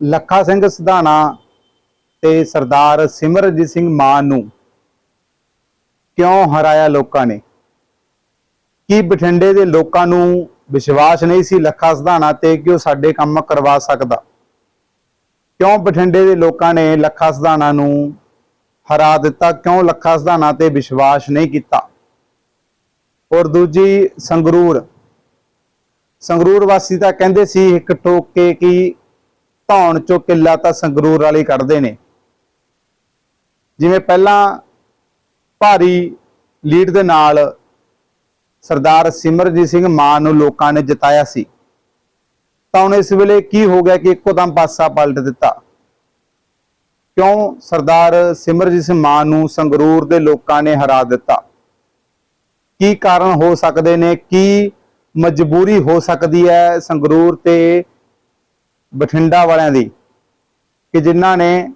ਲੱਖਾ ਸਿੰਘ ਸਿਧਾਣਾ ਤੇ ਸਰਦਾਰ ਸਿਮਰਜੀਤ ਸਿੰਘ ਮਾਨ ਨੂੰ ਕਿਉਂ ਹਰਾਇਆ ਲੋਕਾਂ ਨੇ? ਕੀ ਬਠਿੰਡੇ ਦੇ ਲੋਕਾਂ ਨੂੰ ਵਿਸ਼ਵਾਸ ਨਹੀਂ ਸੀ ਲੱਖਾ ਸਿਧਾਣਾ ਤੇ ਕਿ ਉਹ ਸਾਡੇ ਕੰਮ ਕਰਵਾ ਸਕਦਾ? ਕਿਉਂ ਬਠਿੰਡੇ ਦੇ ਲੋਕਾਂ ਨੇ ਲੱਖਾ ਸਿਧਾਣਾ ਨੂੰ ਹਰਾ ਦਿੱਤਾ? ਕਿਉਂ ਲੱਖਾ ਸਿਧਾਣਾ ਤੇ ਵਿਸ਼ਵਾਸ ਨਹੀਂ ਕੀਤਾ? ਔਰ ਦੂਜੀ, ਸੰਗਰੂਰ। ਸੰਗਰੂਰ ਵਾਸੀ ਤਾਂ ਕਹਿੰਦੇ ਸੀ ਇੱਕ ਟੋਕ ਕੇ ਕਿ ਧੌਣ ਚੋਂ ਕਿੱਲਾ ਤਾਂ ਸੰਗਰੂਰ ਵਾਲੇ ਕੱਢਦੇ ਨੇ। ਜਿਵੇਂ ਪਹਿਲਾਂ ਭਾਰੀ ਲੀਡ ਦੇ ਨਾਲ ਸਰਦਾਰ ਸਿਮਰਜੀਤ ਸਿੰਘ ਮਾਨ ਨੂੰ ਲੋਕਾਂ ਨੇ ਜਿਤਾਇਆ ਸੀ। ਤਾਂ ਹੁਣ ਇਸ ਵੇਲੇ ਕੀ ਹੋ ਗਿਆ ਕਿ ਇੱਕੋ ਦਮ ਪਾਸਾ ਪਲਟ ਦਿੱਤਾ। ਕਿਉਂ ਸਰਦਾਰ ਸਿਮਰਜੀਤ ਸਿੰਘ ਮਾਨ ਨੂੰ ਸੰਗਰੂਰ ਦੇ ਲੋਕਾਂ ਨੇ ਹਰਾ ਦਿੱਤਾ? ਕੀ ਕਾਰਨ ਹੋ ਸਕਦੇ ਨੇ? ਕੀ ਮਜਬੂਰੀ ਹੋ ਸਕਦੀ ਹੈ ਸੰਗਰੂਰ ਤੇ ਬਠਿੰਡਾ ਵਾਲਿਆਂ ਦੀ ਕਿ ਜਿਨ੍ਹਾਂ ਨੇ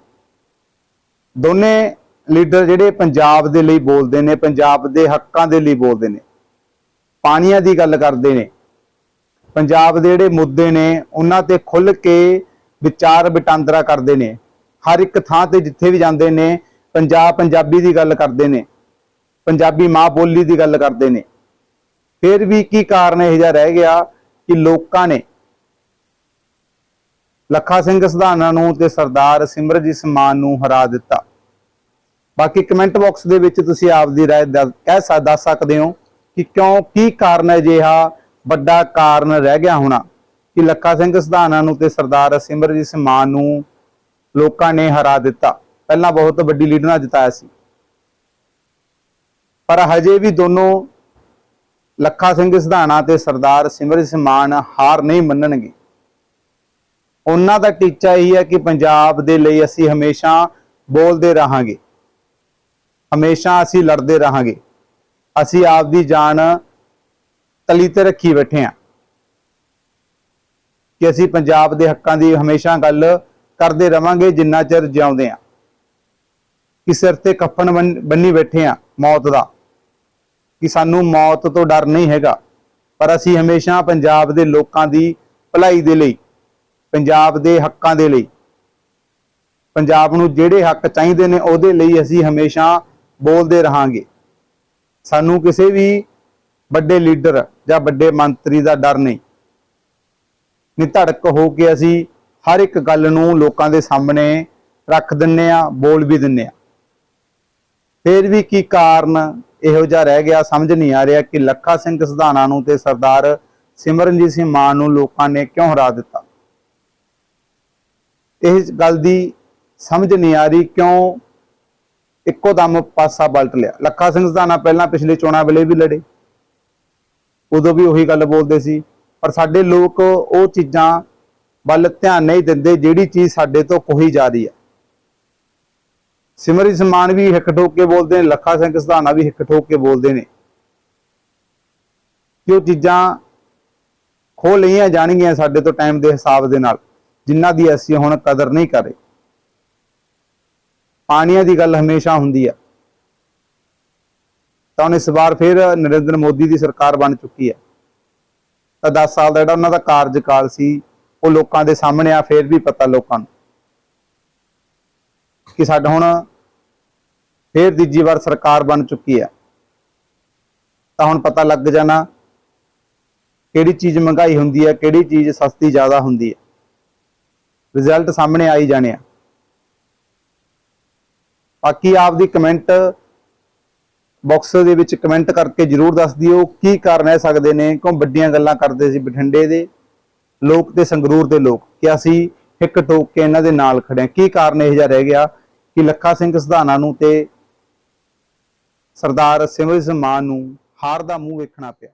ਦੋਨੇ ਲੀਡਰ ਜਿਹੜੇ ਪੰਜਾਬ ਦੇ ਲਈ ਬੋਲਦੇ ਨੇ, ਪੰਜਾਬ ਦੇ ਹੱਕਾਂ ਦੇ ਲਈ ਬੋਲਦੇ ਨੇ, ਪਾਣੀਆਂ ਦੀ ਗੱਲ ਕਰਦੇ ਨੇ, ਪੰਜਾਬ ਦੇ ਜਿਹੜੇ ਮੁੱਦੇ ਨੇ ਉਹਨਾਂ ਤੇ ਖੁੱਲ ਕੇ ਵਿਚਾਰ ਵਟਾਂਦਰਾ ਕਰਦੇ ਨੇ, ਹਰ ਇੱਕ ਥਾਂ ਤੇ ਜਿੱਥੇ ਵੀ ਜਾਂਦੇ ਨੇ, ਪੰਜਾਬ ਪੰਜਾਬੀ ਦੀ ਗੱਲ ਕਰਦੇ ਨੇ, ਪੰਜਾਬੀ ਮਾਂ ਬੋਲੀ ਦੀ ਗੱਲ ਕਰਦੇ ਨੇ, ਫਿਰ ਵੀ ਕੀ ਕਾਰਨ ਇਹ ਜਿਹਾ ਰਹਿ ਗਿਆ ਕਿ ਲੋਕਾਂ ਨੇ ਲੱਖਾ ਸਿੰਘ ਸਿਧਾਣਾ ਨੂੰ ਤੇ ਸਰਦਾਰ ਸਿਮਰਜੀਤ ਸਿੰਘ ਮਾਨ ਨੂੰ ਹਰਾ ਦਿੱਤਾ ਬਾਕੀ ਕਮੈਂਟ ਬਾਕਸ ਦੇ ਵਿੱਚ ਤੁਸੀਂ ਆਪਦੀ رائے ਦੱਸ- ਕਹਿ ਸਕ- ਦੱਸ ਸਕਦੇ ਹੋ ਕਿ ਕਿਉਂ ਕੀ ਕਾਰਨ ਹੈ ਜਿਹਾ ਵੱਡਾ ਕਾਰਨ ਰਹਿ ਗਿਆ ਹੋਣਾ ਕਿ ਲੱਖਾ ਸਿੰਘ ਸਿਧਾਣਾ ਨੂੰ ਤੇ ਸਰਦਾਰ ਸਿਮਰਜੀਤ ਸਿੰਘ ਮਾਨ ਨੂੰ ਲੋਕਾਂ ਨੇ ਹਰਾ ਦਿੱਤਾ ਪਹਿਲਾਂ ਬਹੁਤ ਵੱਡੀ ਲੀਡ ਨਾਲ ਜਿਤਾਇਆ ਸੀ ਪਰ ਹਜੇ ਵੀ ਦੋਨੋਂ ਲੱਖਾ ਸਿੰਘ ਸਿਧਾਣਾ ਤੇ ਸਰਦਾਰ ਸਿਮਰਜੀਤ ਸਿੰਘ ਮਾਨ ਹਾਰ ਨਹੀਂ ਮੰਨਣਗੇ ਉਹਨਾਂ ਦਾ ਟੀਚਾ ਇਹ ਹੈ ਕਿ ਪੰਜਾਬ ਦੇ ਲਈ ਅਸੀਂ ਹਮੇਸ਼ਾ ਬੋਲਦੇ ਰਹਾਂਗੇ। ਹਮੇਸ਼ਾ ਅਸੀਂ ਲੜਦੇ ਰਹਾਂਗੇ। ਅਸੀਂ ਆਪ ਦੀ ਜਾਨ ਤਲੀ ਤੇ ਰੱਖੀ ਬੈਠੇ ਹਾਂ। ਕਿ ਅਸੀਂ ਪੰਜਾਬ ਦੇ ਹੱਕਾਂ ਦੀ ਹਮੇਸ਼ਾ ਗੱਲ ਕਰਦੇ ਰਵਾਂਗੇ, ਜਿੰਨਾ ਚਿਰ ਜਿਉਂਦੇ ਹਾਂ। ਕਿ ਸਿਰ ਤੇ ਕਫਨ ਬੰਨ- ਬੰਨੀ ਬੈਠੇ ਹਾਂ ਮੌਤ ਦਾ। ਕਿ ਸਾਨੂੰ ਮੌਤ ਤੋਂ ਡਰ ਨਹੀਂ ਹੈਗਾ। ਪਰ ਅਸੀਂ ਹਮੇਸ਼ਾ ਪੰਜਾਬ ਦੇ ਲੋਕਾਂ ਦੀ ਭਲਾਈ ਦੇ ਲਈ ਪੰਜਾਬ ਦੇ ਹੱਕਾਂ ਦੇ ਲਈ। ਪੰਜਾਬ ਨੂੰ ਜਿਹੜੇ ਹੱਕ ਚਾਹੀਦੇ ਨੇ ਉਹਦੇ ਲਈ ਅਸੀਂ ਹਮੇਸ਼ਾ ਬੋਲਦੇ ਰਹਾਂਗੇ। ਸਾਨੂੰ ਕਿਸੇ ਵੀ ਵੱਡੇ ਲੀਡਰ ਜਾਂ ਵੱਡੇ ਮੰਤਰੀ ਦਾ ਡਰ ਨਹੀਂ। ਨਿਧੜਕ ਹੋ ਕੇ ਅਸੀਂ ਹਰ ਇੱਕ ਗੱਲ ਨੂੰ ਲੋਕਾਂ ਦੇ ਸਾਹਮਣੇ ਰੱਖ ਦਿੰਨੇ ਆ ਬੋਲ ਵੀ ਦਿੰਨੇ ਆ ਫਿਰ ਵੀ ਕੀ ਕਾਰਨ ਇਹੋ ਜਿਹਾ ਰਹਿ ਗਿਆ ਸਮਝ ਨਹੀਂ ਆ ਰਿਹਾ ਕਿ ਲੱਖਾ ਸਿੰਘ ਸਿਧਾਣਾ ਨੂੰ ਤੇ ਸਰਦਾਰ ਸਿਮਰਨਜੀਤ ਸਿੰਘ ਮਾਨ ਨੂੰ ਲੋਕਾਂ ਨੇ ਕਿਉਂ ਹਰਾ ਦਿੱਤਾ? ਇਸ ਗੱਲ ਦੀ ਸਮਝ ਨਹੀਂ ਆ ਰਹੀ ਕਿਉਂ ਇੱਕੋ ਦਮ ਪਾਸਾ ਪਲਟ ਲਿਆ। ਲੱਖਾ ਸਿੰਘ ਸਿਧਾਣਾ ਪਹਿਲਾਂ ਪਿਛਲੇ ਚੋਣਾਂ ਵੇਲੇ ਵੀ ਲੜੇ। ਉਦੋਂ ਵੀ ਉਹੀ ਗੱਲ ਬੋਲਦੇ ਸੀ। ਪਰ ਸਾਡੇ ਲੋਕ ਉਹ ਚੀਜ਼ਾਂ ਵੱਲ ਧਿਆਨ ਨਹੀਂ ਦਿੰਦੇ, ਜਿਹੜੀ ਚੀਜ਼ ਸਾਡੇ ਤੋਂ ਕੋਹੀ ਜਾ ਰਹੀ ਹੈ। ਸਿਮਰੀ ਸਮਾਨ ਵੀ ਹਿੱਕ ਠੋਕ ਕੇ ਬੋਲਦੇ ਨੇ, ਲੱਖਾ ਸਿੰਘ ਸਧਾਨਾ ਵੀ ਹਿੱਕ ਠੋਕ ਕੇ ਬੋਲਦੇ ਨੇ। ਕਿ ਉਹ ਚੀਜ਼ਾਂ ਖੋ ਲਈਆਂ ਜਾਣਗੀਆਂ ਸਾਡੇ ਤੋਂ ਟਾਈਮ ਦੇ ਹਿਸਾਬ ਦੇ ਨਾਲ। ਜਿਨ੍ਹਾਂ ਦੀ ਅਸੀਂ ਹੁਣ ਕਦਰ ਨਹੀਂ ਕਰੇ ਪਾਣੀਆਂ ਦੀ ਗੱਲ ਹਮੇਸ਼ਾ ਹੁੰਦੀ ਹੈ ਤਾਂ ਹੁਣ ਇਸ ਵਾਰ ਫਿਰ ਨਰਿੰਦਰ ਮੋਦੀ ਦੀ ਸਰਕਾਰ ਬਣ ਚੁੱਕੀ ਹੈ ਤਾਂ 10 ਸਾਲ ਦਾ ਜਿਹੜਾ ਉਹਨਾਂ ਦਾ ਕਾਰਜਕਾਲ ਸੀ, ਉਹ ਲੋਕਾਂ ਦੇ ਸਾਹਮਣੇ ਆ, ਫਿਰ ਵੀ ਪਤਾ ਲੋਕਾਂ ਨੂੰ ਕਿ ਸਾਡਾ ਹੁਣ ਫਿਰ ਦੂਜੀ ਵਾਰ ਸਰਕਾਰ ਬਣ ਚੁੱਕੀ ਹੈ ਤਾਂ ਹੁਣ ਪਤਾ ਲੱਗ ਜਾਣਾ ਕਿਹੜੀ ਚੀਜ਼ ਮਹਿੰਗਾਈ ਹੁੰਦੀ ਹੈ ਕਿਹੜੀ ਚੀਜ਼ ਸਸਤੀ ਜ਼ਿਆਦਾ ਹੁੰਦੀ ਹੈ ਰਿਜ਼ਲਟ ਸਾਹਮਣੇ ਆਈ ਜਾਣੇ ਆ। ਬਾਕੀ ਆਪ ਦੀ ਕਮੈਂਟ ਬਾਕਸ ਦੇ ਵਿੱਚ ਕਮੈਂਟ ਕਰਕੇ ਜਰੂਰ ਦੱਸ ਦਿਓ ਕੀ ਕਾਰਨ ਰਹਿ ਸਕਦੇ ਨੇ, ਕਿਉਂ ਵੱਡੀਆਂ ਗੱਲਾਂ ਕਰਦੇ ਸੀ ਬਠਿੰਡੇ ਦੇ ਲੋਕ ਤੇ ਸੰਗਰੂਰ ਦੇ ਲੋਕ, ਕਿ ਅਸੀਂ ਇੱਕ ਟੋਕ ਕੇ ਇਹਨਾਂ ਦੇ ਨਾਲ ਖੜੇ ਕੀ ਕਾਰਨ ਇਹ ਜਿਹਾ ਰਹਿ ਗਿਆ ਕਿ ਲੱਖਾ ਸਿੰਘ ਸਿਧਾਣਾ ਨੂੰ ਤੇ ਸਰਦਾਰ ਸਿਮਰਜੀਤ ਸਿੰਘ ਮਾਨ ਨੂੰ ਹਾਰ ਦਾ ਮੂੰਹ ਵੇਖਣਾ ਪਿਆ?